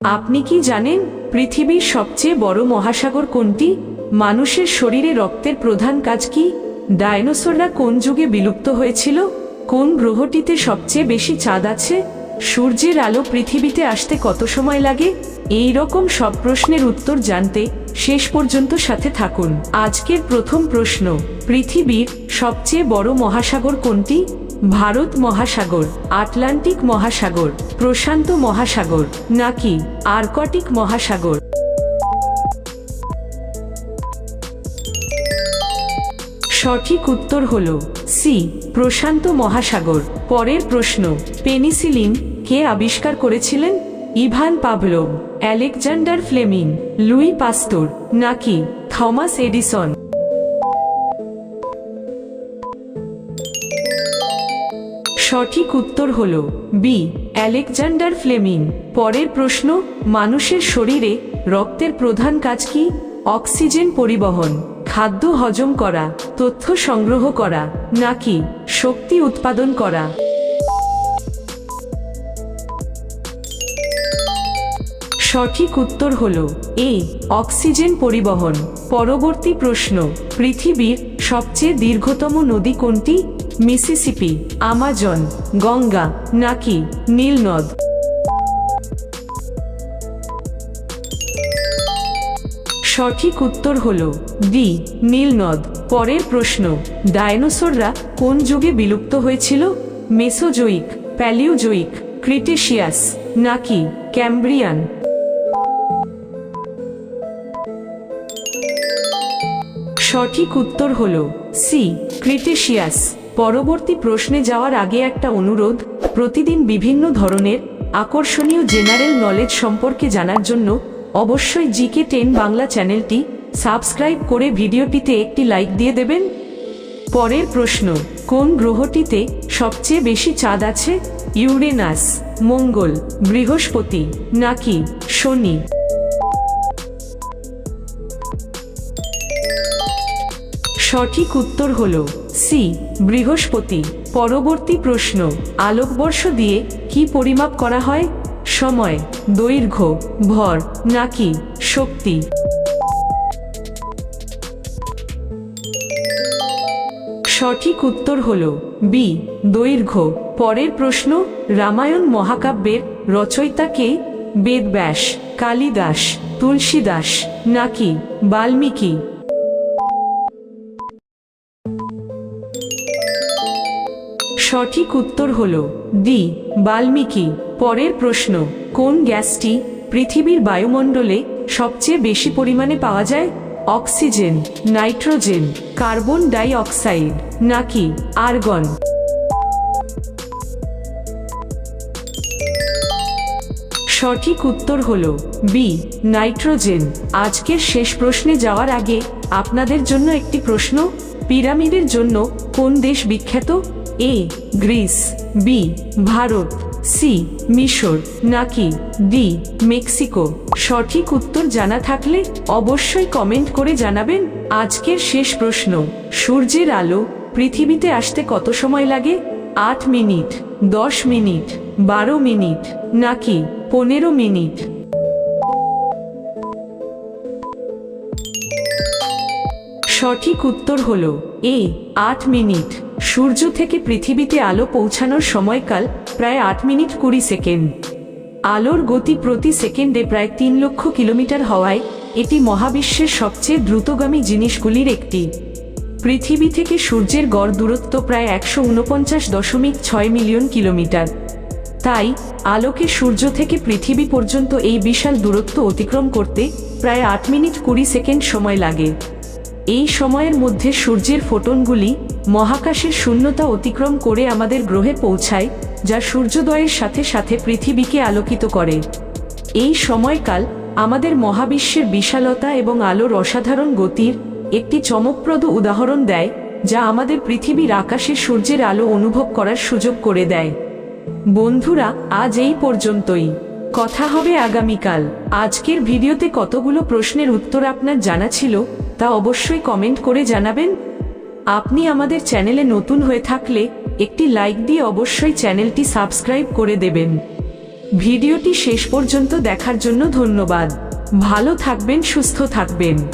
আপনি কি জানেন পৃথিবীর সবচেয়ে বড় মহাসাগর কোনটি? মানুষের শরীরে রক্তের প্রধান কাজ কি? ডায়নোসররা কোন যুগে বিলুপ্ত হয়েছিল? কোন গ্রহটিতে সবচেয়ে বেশি চাঁদ আছে? সূর্যের আলো পৃথিবীতে আসতে কত সময় লাগে? এই রকম সব প্রশ্নের উত্তর জানতে শেষ পর্যন্ত সাথে থাকুন। আজকের প্রথম প্রশ্ন, পৃথিবীর সবচেয়ে বড় মহাসাগর কোনটি? ভারত মহাসাগর, আটলান্টিক মহাসাগর, প্রশান্ত মহাসাগর, নাকি আর্কটিক মহাসাগর? সঠিক উত্তর হল সি প্রশান্ত মহাসাগর। পরের প্রশ্ন, পেনিসিলিন কে আবিষ্কার করেছিলেন? Ivan Pavlov Alexander Fleming, Louis Pasteur, নাকি থমাস এডিসন? সঠিক উত্তর হল বি অ্যালেকজান্ডার ফ্লেমিং। পরের প্রশ্ন, মানুষের শরীরে রক্তের প্রধান কাজ কি? অক্সিজেন পরিবহন, খাদ্য হজম করা, তথ্য সংগ্রহ করা, নাকি শক্তি উৎপাদন করা? সঠিক উত্তর হল এ, অক্সিজেন পরিবহন। পরবর্তী প্রশ্ন, পৃথিবীর সবচেয়ে দীর্ঘতম নদী কোনটি? মিসিসিপি আমাজন গঙ্গা নাকি নীলনদ সঠিক উত্তর হল ডি নীলনদ পরের প্রশ্ন ডায়নোসররা কোন যুগে বিলুপ্ত হয়েছিল? মেসোজোইক প্যালিওজোইক ক্রিটেশিয়াস নাকি ক্যাম্ব্রিয়ান সঠিক উত্তর হল সি ক্রিটেশিয়াস পরবর্তী প্রশ্নে যাওয়ার আগে একটা অনুরোধ, প্রতিদিন বিভিন্ন ধরনের আকর্ষণীয় জেনারেল নলেজ সম্পর্কে জানার জন্য অবশ্যই জিকে টেন বাংলা চ্যানেলটি সাবস্ক্রাইব করে ভিডিওটিতে একটি লাইক দিয়ে দেবেন। পরের প্রশ্ন, কোন গ্রহটিতে সবচেয়ে বেশি চাঁদ আছে? ইউরেনাস, মঙ্গল, বৃহস্পতি, নাকি শনি? সঠিক উত্তর হল সি বৃহস্পতি। পরবর্তী প্রশ্ন, আলোকবর্ষ দিয়ে কি পরিমাপ করা হয়? সময়, দৈর্ঘ্য, ভর, নাকি শক্তি? সঠিক উত্তর হল বি দৈর্ঘ্য। পরের প্রশ্ন, রামায়ণ মহাকাব্যের রচয়িতা কে? বেদব্যাস, কালিদাস, তুলসীদাস, নাকি বাল্মীকি? সঠিক উত্তর হল ডি, বাল্মীকি। পরের প্রশ্ন, কোন গ্যাসটি পৃথিবীর বায়ুমণ্ডলে সবচেয়ে বেশি পরিমাণে পাওয়া যায়? Oxygen, nitrogen, carbon dioxide নাকি আর্গন? সঠিক উত্তর হল বি, নাইট্রোজেন। আজকের শেষ প্রশ্নে যাওয়ার আগে আপনাদের জন্য একটি প্রশ্ন, পিরামিডের জন্য কোন দেশ বিখ্যাত? A, Greece, B, Bharat, C, মিশর, নাকি ডি, মেক্সিকো? সঠিক উত্তর জানা থাকলে অবশ্যই কমেন্ট করে জানাবেন আজকের শেষ প্রশ্ন। সূর্যের আলো পৃথিবীতে আসতে কত সময় লাগে? আট মিনিট, দশ মিনিট, বারো মিনিট, নাকি পনেরো মিনিট? সঠিক উত্তর হল এ, আট মিনিট। সূর্য থেকে পৃথিবীতে আলো পৌঁছানোর সময়কাল প্রায় আট মিনিট কুড়ি সেকেন্ড। আলোর গতি প্রতি সেকেন্ডে প্রায় তিন লক্ষ কিলোমিটার হওয়ায় এটি মহাবিশ্বের সবচেয়ে দ্রুতগামী জিনিসগুলির একটি। পৃথিবী থেকে সূর্যের গড় দূরত্ব প্রায় একশো উনপঞ্চাশ দশমিক ছয় মিলিয়ন কিলোমিটার। তাই, আলোকে সূর্য থেকে পৃথিবী পর্যন্ত এই বিশাল দূরত্ব অতিক্রম করতে প্রায় আট মিনিট কুড়ি সেকেন্ড সময় লাগে। এই সময়ের মধ্যে সূর্যের ফোটনগুলি মহাকাশের শূন্যতা অতিক্রম করে আমাদের গ্রহে পৌঁছায়, যা সূর্যোদয়ের সাথে সাথে পৃথিবীকে আলোকিত করে। এই সময়কাল আমাদের মহাবিশ্বের বিশালতা এবং আলোর অসাধারণ গতির একটি চমকপ্রদ উদাহরণ দেয়, যা আমাদের পৃথিবীর আকাশে সূর্যের আলো অনুভব করার সুযোগ করে দেয়। বন্ধুরা, আজ এই পর্যন্তই। কথা হবে আগামীকাল। আজকের ভিডিওতে কতগুলো প্রশ্নের উত্তর আপনার জানা ছিল, তা অবশ্যই কমেন্ট করে জানাবেন। আপনি আমাদের চ্যানেলে নতুন হয়ে থাকলে একটি লাইক দিয়ে অবশ্যই চ্যানেলটি সাবস্ক্রাইব করে দেবেন। ভিডিওটি শেষ পর্যন্ত দেখার জন্য ধন্যবাদ। ভালো থাকবেন, সুস্থ থাকবেন।